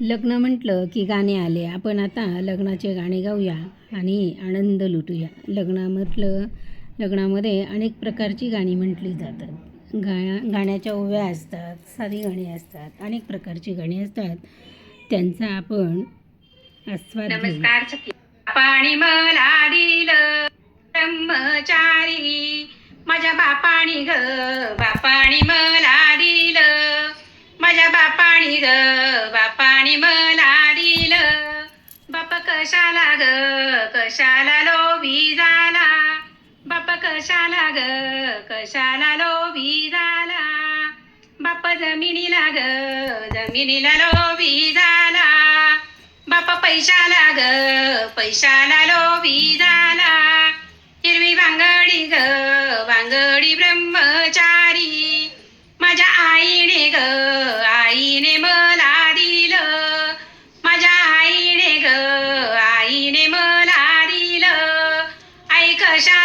लग्न म्हटलं की गाणे आले. आपण आता लग्नाचे गाणे गाऊया आणि आनंद लुटूया. लग्नामधलं लग्नामध्ये अनेक प्रकारची गाणी म्हटली जातात. गा गाण्याच्या ओव्या असतात साधी गाणी असतात अनेक प्रकारची गाणी असतात. त्यांचा आपण आस्वाद घेऊ. नमस्कार पाणी मला दिलं ब्रह्मचारी. माझ्या बापाणी ग बापाणी मला दिलं. माझ्या बापाणी ग आणि मला दिलं. बाप कशाला ग? कशाला लोभी झाला? बाप कशाला ग? कशाला लोभी झाला? बाप जमिनीला ग? जमिनीला लोभी झाला. बाप पैशाला ग? पैशाला लोभी झाला. हिरवी वांगडी ग? वांगडी ब्रह्मचा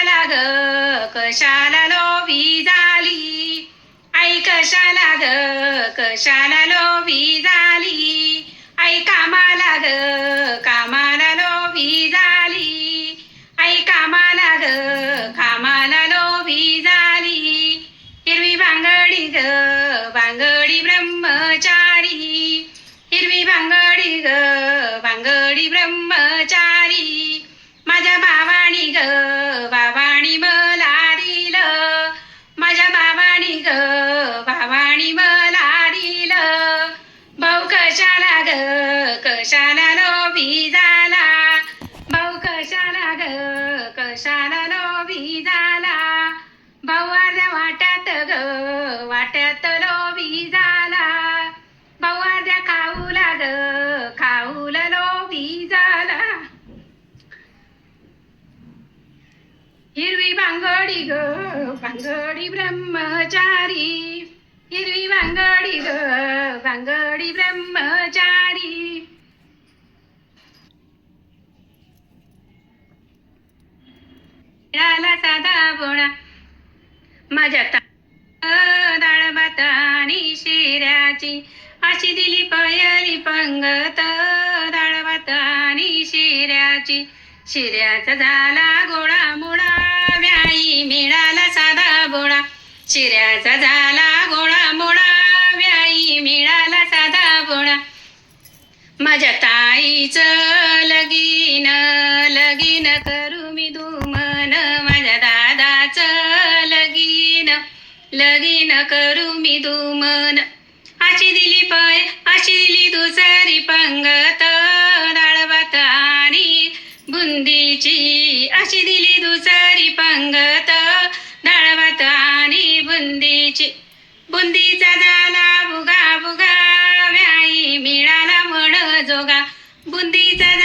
कशाला ग कशाला लोभी झाली? आई कशाला ग कशाला लोभी झाली? आई कामाला ग कामाला लोभी झाली? आई कामाला ग कामाला लोभी झाली? हिरवी बांगडी ग कशाला लोभी झाला भाऊ कशाला ग? कशाला लोभी झाला भाऊ अर्ध्या वाट्यात ग वाट्यात लोभी झाला भाऊ अर्ध्या खाऊला ग खाऊला लोभी झाला हिरवी बांगडी ग बांगडी ब्रह्मचारी. हिरवी बांगडी ग बांगडी ब्रह्मचारी मिळाला साधा बोळा. माझ्या डाळ भात आणि शिऱ्याची. अशी दिली पयली पंगत. डाळ भात आणि शिऱ्याची. शिऱ्याचा झाला गोळा मुळा. व्याई मिळाला साधा बोळा. शिऱ्याचा झाला गोळा मुळा. व्याई मिळाला साधा बोळा. माझ्या ताईचं लगीन करू मी धुमन अशी दिली पय अशी दिली दुसरी पंगत डाळ भात आणि बुंदीची. अशी दिली दुसरी पंगत डाळ भात आणि बुंदीची. बुंदीचा झाला बुगा बुगा व्याई मिळाला म्हण जोगा. बुंदीचा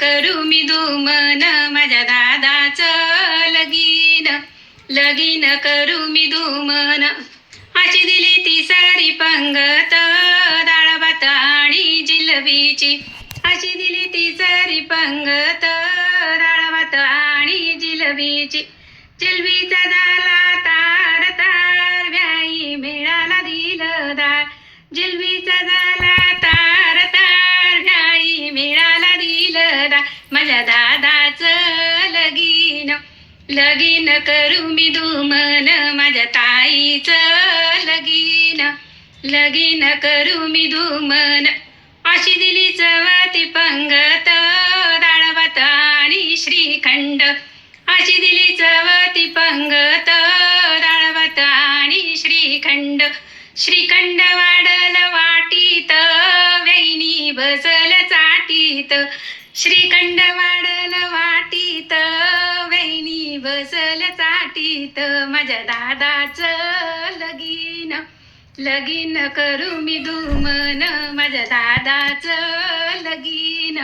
करू मी दुमन माझ्या दादाचं लगीन. लगीन करू मी दुमन अशी दिली ती सारी पंगत डाळ भात आणि जिलबीची. अशी दिली ती सारी पंगत डाळ भात आणि जिलबीची. जिलबीचा झाला तार तार व्याई मिळाला दिलदार जिलबीचा झाला लगीन करू मी धुमन माझ्या ताईचं लगीन. लगीन करू मी धुमन अशी दिली चवती पंगत डाळ भात आणि श्रीखंड. अशी दिली चवती पंगत डाळ भात आणि श्रीखंड. श्रीखंड वाढल वाटीत वैनी बसल चाटीत. श्रीखंड वाढल चाटीत माझ्या दादाचं लगीन लगीन करू मी धुमन माझ्या दादाचं लगीन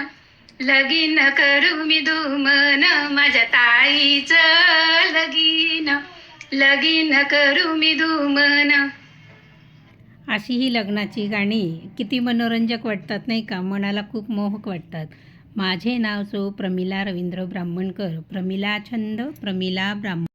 लगीन करू मी दुमन. माझ्या ताईचं लगीन लगीन करू मी दुमन. अशी ही लग्नाची गाणी किती मनोरंजक वाटतात नाही का? मनाला खूप मोहक वाटतात. माझे नाव सो प्रमिला रवींद्र ब्राह्मणकर. प्रमिला छंद प्रमिला ब्राह्मण